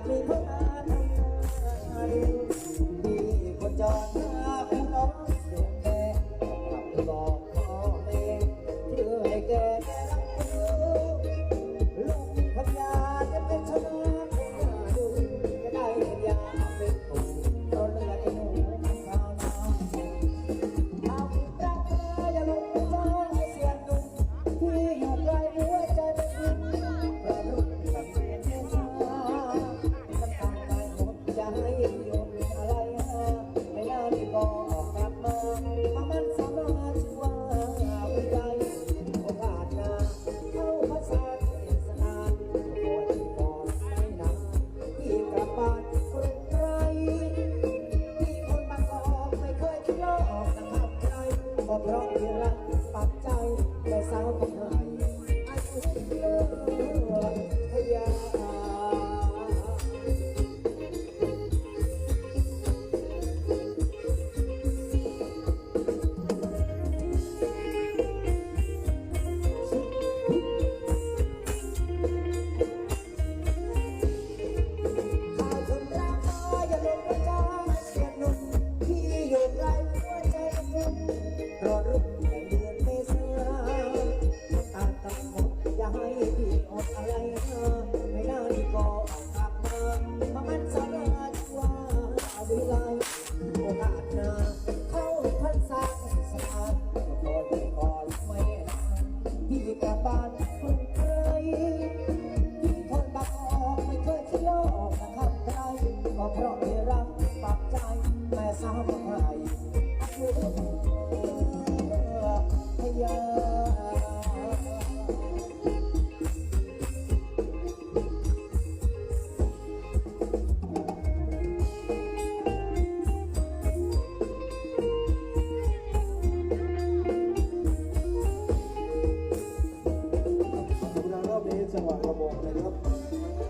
people. ให้ยินอะไรฮะไม่นานก็กลับมาเพาะมันสามารถช่วยอาไปโอกาสหน้าเข้าภา อดอะไรนะไม่นานก็กลับมามามันสราชว่าวิไลโอกาสหนาเข้าพรรษาสะอาดก็คอยก่อนไม่นานพี่กลับบ้านคนเคยที่คนบออกไม่เคยคิดโลกนะครับใครก็เพราะที่รักปักใจแม่สาว บอกเลยนะครับ